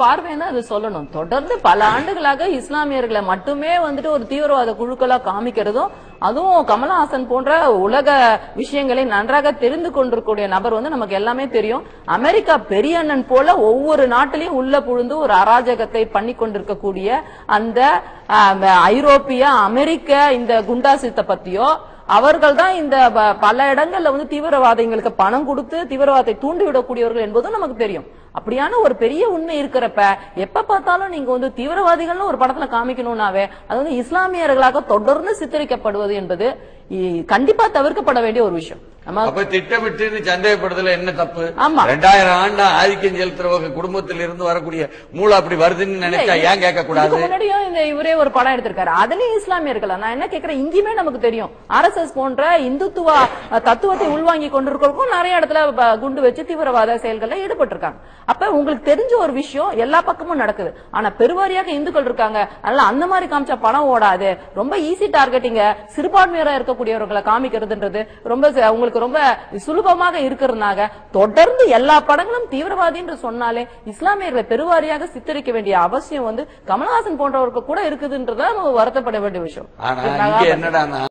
பார்வைன்னு அது சொல்லணும். தொடர்ந்து பல ஆண்டுகளாக இஸ்லாமியர்களை மட்டுமே வந்துட்டு ஒரு தீவிரவாத குழுக்களா காமிக்கிறதும் அதுவும் கமலஹாசன் போன்ற உலக விஷயங்களை நன்றாக தெரிந்து கொண்டிருக்கூடிய நபர் வந்து நமக்கு எல்லாமே தெரியும். அமெரிக்கா பெரிய அண்ணன் போல ஒவ்வொரு நாட்டிலையும் உள்ள புழுந்து ஒரு அராஜகத்தை பண்ணி கொண்டிருக்கக்கூடிய அந்த ஐரோப்பிய அமெரிக்க இந்த குண்டாசித்த பத்தியோ அவர்கள் தான் இந்த பல இடங்கள்ல வந்து தீவிரவாதிகளுக்கு பணம் கொடுத்து தீவிரவாதத்தை தூண்டி விடக்கூடியவர்கள் என்பதும் நமக்கு தெரியும். அப்படியான ஒரு பெரிய உண்மை இருக்கிறப்ப எப்ப பார்த்தாலும் நீங்க வந்து தீவிரவாதிகள்னு ஒரு படத்துல காமிக்கணும்னாவே அது வந்து இஸ்லாமியர்களாக தொடர்ந்து சித்தரிக்கப்படுவது என்பது கண்டிப்பா தவிர்க்கப்பட வேண்டிய ஒரு விஷயம். நம்ம திட்டமிட்டு சந்தேகப்படுறதுல என்ன தப்பு? ஆமா. ரெண்டாயிரம் ஆண்டு ஆதிக்கம் செலுத்துறவங்க குடும்பத்தில் இருந்து வரக்கூடிய மூளை அப்படி வருதுன்னு நினைச்சா ஏன் கேட்க கூடாது முன்னாடியும் இந்த இவரே ஒரு படம் எடுத்திருக்காரு. அதுலயும் இஸ்லாமியர்கள். நான் என்ன கேக்குறேன்? இங்கேயுமே நமக்கு தெரியும். ஆர்எஸ்எஸ் போன்ற இந்துத்துவ தத்துவத்தை உள்வாங்கி கொண்டிருக்கிறவங்களுக்கும் நிறைய இடத்துல குண்டு வச்சு தீவிரவாத செயல்கள்ல ஈடுபட்டிருக்காங்க. அப்ப உங்களுக்கு தெரிஞ்ச ஒரு விஷயம் எல்லா பக்கமும் நடக்குது. ஆனா பெருவாரியாக இந்துக்கள் இருக்காங்க. அதனால அந்த மாதிரி காமிச்சா படம் ஓடாது. ரொம்ப ஈஸி டார்கெட்டிங்க சிறுபான்மையரா இருக்கக்கூடியவர்களை காமிக்கிறதுன்றது ரொம்ப உங்களுக்கு ரொம்ப சுலபமாக இருக்கிறதுனால தொடர்ந்து எல்லா படங்களும் தீவிரவாதி என்று சொன்னாலே இஸ்லாமியர்களை பெருவாரியாக சித்தரிக்க வேண்டிய அவசியம் வந்து கமலஹாசன் போன்றவருக்கு கூட இருக்குதுன்றதா நம்ம வருத்தப்பட வேண்டிய விஷயம். என்னடான்னா